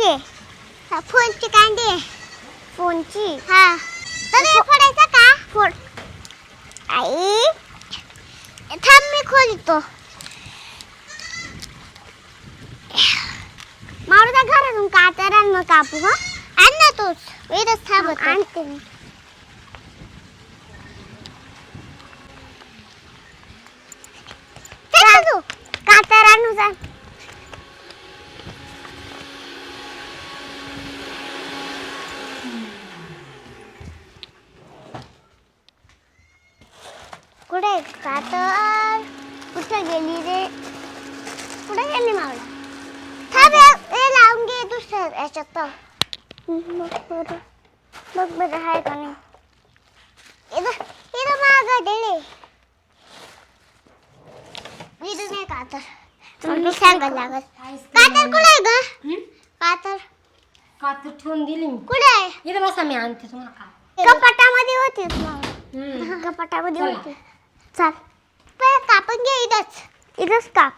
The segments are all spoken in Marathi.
फोनची हा, फोनची कांडी आहे. फोनची? हा. तर फोडायचं का? फोड. आई. थांब मी खोलतो. मारुदा घरातून कातरांना कापू हा? आण ना तूच. इथंच थांबत आणते मी चल तू कातरांनु जा कुठे कातर कुठे गेली रे? कुठे गेली मावळा? थांब हे- लावून घे दुसऱ्या याच्यात तर. बघ बरं. बघ बरं आहे का नाही? इथं इथं मागं दिले इथं नाही कातर मम्मी सांगायला लागत कातर कुठे आहे ग? कातर कातर ठेवून दिली मी. कुठे आहे? इथं बसा मी आणते तुम्हाला काय कपाटामध्ये होतीस मग हम्म. कपाटामध्ये. होती. चाल. पण कापून घे इथंच. इथंच काप.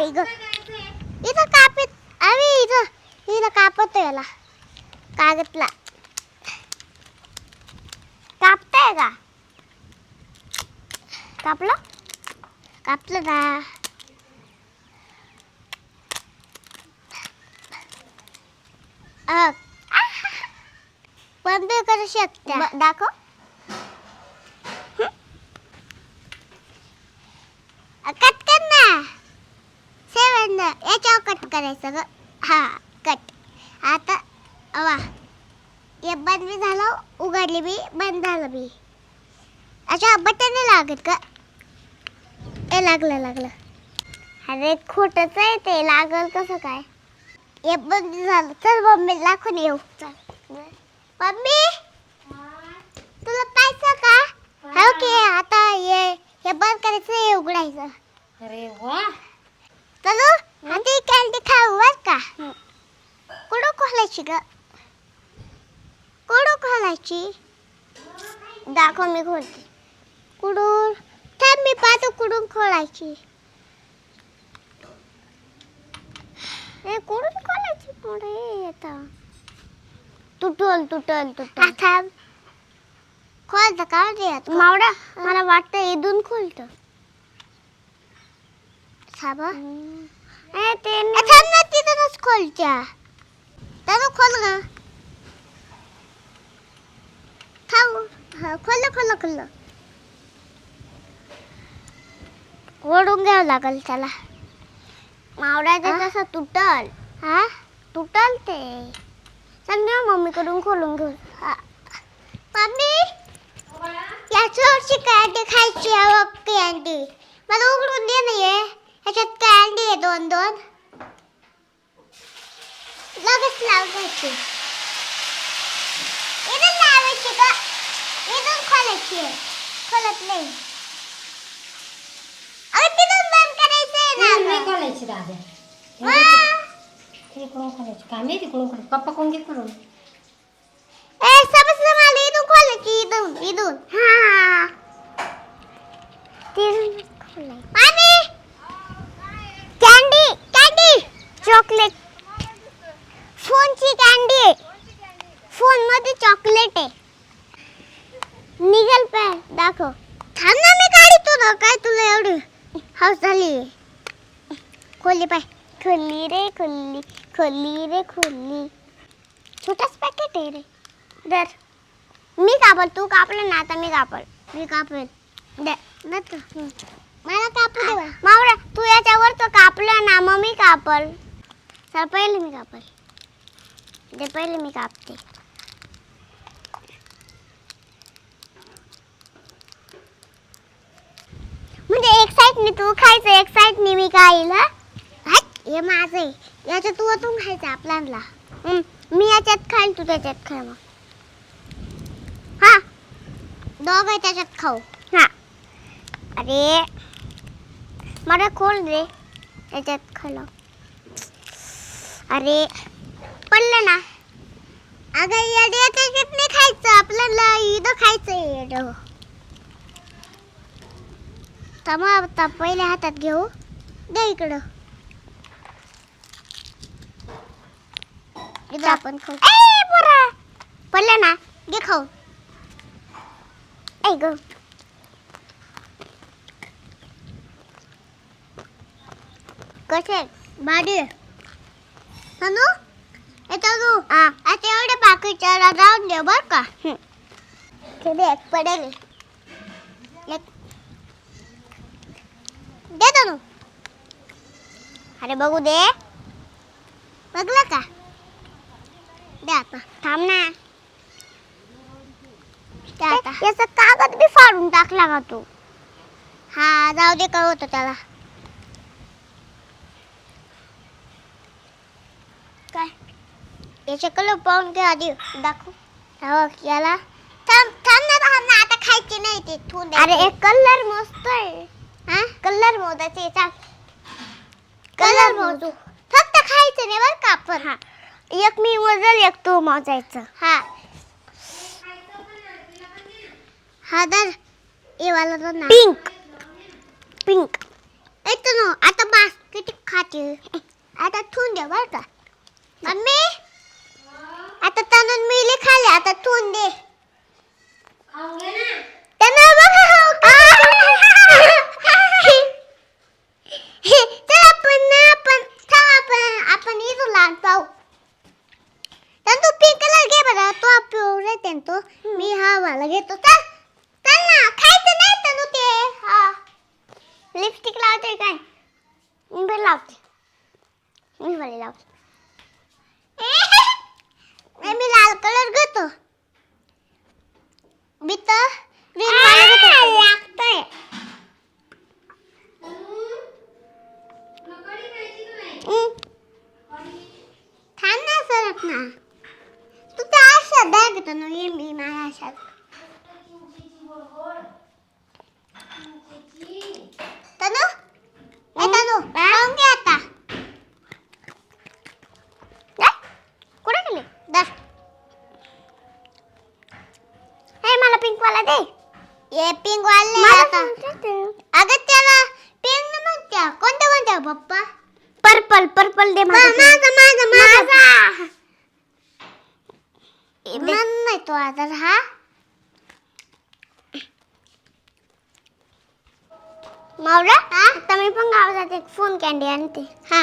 ऐक इथं कापत अरे इथं. इथं कापत याला. कागदला. कापताय का? कापलं? कापलं ना बंद करू शकते दाखव. कट कर ना. सेवन याच्यावर कट करायचं ग. हा कट. आता वा. हे बंद बी झालं उघडली बी बंद झालं बी. अच्छा बटन नाही लागत का ए लागलं लागलं. अरे खोटंच आहे ते. लागल कसं काय? हे बंद झालं. चल मम्मी लाखून येऊ. चल. मम्मी तुला पाहिजे का हा ओके आता हे हे बंद करायचं हे उघडायचं. अरे वा. चलो आता कॅन्डी खाऊ बर का? कुठं खोलायची ग? कुठं खोलायची दाखव मी खोलते कुठून थांब मी पाहतो कुठून खोलायची ए कुठून खोलायची पुढे? आता. तुटल तुटल तुटल थांब. खोलतं का रे मावडा मला वाटतं इथून खोलतं. साबा ए ते थांब ना तिथूनच खोलच्या त्यानं खोल ग. थांब. खोल खोल खोल. ओढून घ्यावं लागल त्याला. मावडा ते कसं तुटल. हा? तुटल ते. चल मम्मीकडून खोलून घेऊ. याच्यावरची कॅन्डी खायची आहे कॅन्डी मला उघडून दे ना ये ह्याच्यात कॅन्डी आहे दोन दोन लगेच लावायची इथून लावायची का इथून खोलायची आहे खोलत नाही अरे तिथून बंद करायचं आहे ना खोलायची दादा! इकडून खोलायची काय माहिती खोलायची पप्पा कोण घे करून ए समजलं मला इथून खोलायची इथून इथून हा तिथून खोलायची मामी कॅन्डी कॅन्डी चॉकलेट फोनची कॅन्डी आहे फोन मध्ये चॉकलेट आहे. निघाल पाय दाखव. थांब ना मी तू ना काय तुला एवढं हाऊस झाली? खोली पाय. खोली रे खोली खोली रे खोली. छोटाच पॅकेट आहे रे. दर मी कापल तू कापलं ना आता मी कापल. मी कापेल. दे तू. मला कापू दे मावळा तू याच्यावर तो कापलं ना मग मी कापल. चल पहिले मी कापल. दे पहिले मी कापते म्हणजे एक साईडने तू खायचं एक साईडने मी खाईल हट, हे माझं आहे. याच्यात तू ओतून खायचं आपल्याला. मी याच्यात खाईल तू त्याच्यात खाय मग. हा दोघं त्याच्यात खाऊ. हा. अरे मला खोल रे. त्याच्यात खालो. अरे पडलं ना. अगं येडे त्याच्यात नाही खायचं आपल्याला इथं खायचं येडं आता पहिले हातात घेऊ. दे इकडं. इथं आपण खाऊ. पोरा! पडलं ना? घे खाऊ. ऐ ग. कसे भारी ए तनु आता एवढे बाकीच्या राहून दे बर का. एक पडेल. दे तनु. अरे बघू दे. बघलं का? दे आता. थांब ना. दे आता. याचा कागद बी फाडून टाकला का तू? हा जाऊ दे काय होतं त्याला. काय? याचे कलर पाहून घे आधी दाखव. हा बघ, याला. थांब थांब ना थांब ना आता खायचे नाही ते ठेवून अरे एक कलर मस्त आहे. हा? कलर मोजायचे चाल. कलर मोजू फक्त खायचं नाही बरं का आपण? हा. एक मी मोजल एक तू मोजायचं. हा. हा दर ये वाला तर ना. पिंक. पिंक. येतो ना आता बास किती खाते? आता ठेवून दे बरं का. मम्मी? आता तनून मिली खाले आता ठेवून दे खाऊन घे ना त्यांना बघा चल आपण ना आपण चल आपण आपण इथं लहान पाहू तर तू पिंक कलर घे बरं तो पिवळा आहे तो मी हा वाला घेतो. चल चल ना खायचं नाही तनु ते हा लिपस्टिक लावते काय? मी पण लावते. मी पण लावते. मी लाल कलर घेतो. मी तर. लागतंय. थांब ना सरक ना तू त्या आशात बॅग घेतो ना ये मी माझ्या आशात. चिंचेची बरोबर चिंचेची तनु? ए तनु खाऊन घे आता. जा. कुठे गेली? दर हे मला पिंक वाला दे. ये पिंक वाले आता. अगं त्याला पिंक न म्हणत्या. कोणत्या कोणत्या पप्पा? पर्पल पर्पल दे माझा माझा. माझा. नाही तो आता हा? मावरा आता मी पण गावात एक फोन कॅन्डी आणते. हा.